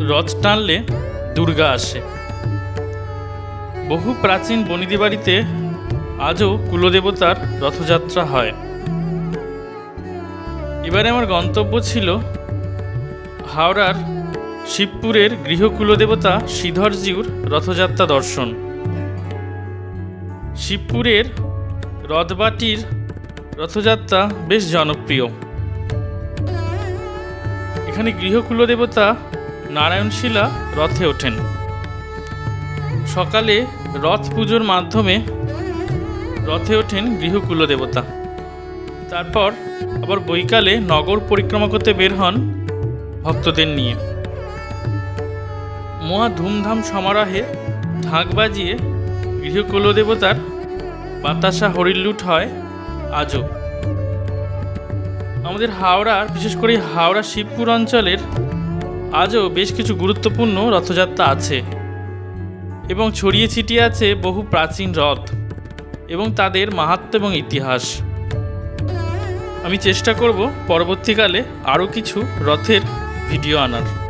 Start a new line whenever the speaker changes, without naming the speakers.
রথ টানলে দুর্গা আসে। বহু প্রাচীন বনিদি বাড়িতে আজও কুলদেবতার রথযাত্রা হয়। এবারে আমার গন্তব্য ছিল হাওড়ার শিবপুরের গৃহকুলদেবতা শ্রীধরজিউর রথযাত্রা দর্শন। শিবপুরের রথবাটির রথযাত্রা বেশ জনপ্রিয়। এখানে গৃহকুলদেবতা নারায়ণশিলা রথে ওঠেন। সকালে রথ পুজোর মাধ্যমে রথে ওঠেন গৃহকুল দেবতা তারপর আবার বৈকালে নগর পরিক্রমা করতে বের হন ভক্তদের নিয়ে। মহা ধুমধাম সমারোহে ঢাক বাজিয়ে গৃহকুল দেবতার বাতাসা হরিলুট হয় আজও। আমাদের হাওড়ার, বিশেষ করে হাওড়া শিবপুর অঞ্চলের আজও বেশ কিছু গুরুত্বপূর্ণ রথযাত্রা আছে এবং ছড়িয়ে ছিটিয়ে আছে বহু প্রাচীন রথ এবং তাদের মাহাত্ম এবং ইতিহাস। আমি চেষ্টা করব পরবর্তীকালে আরও কিছু রথের ভিডিও আনার।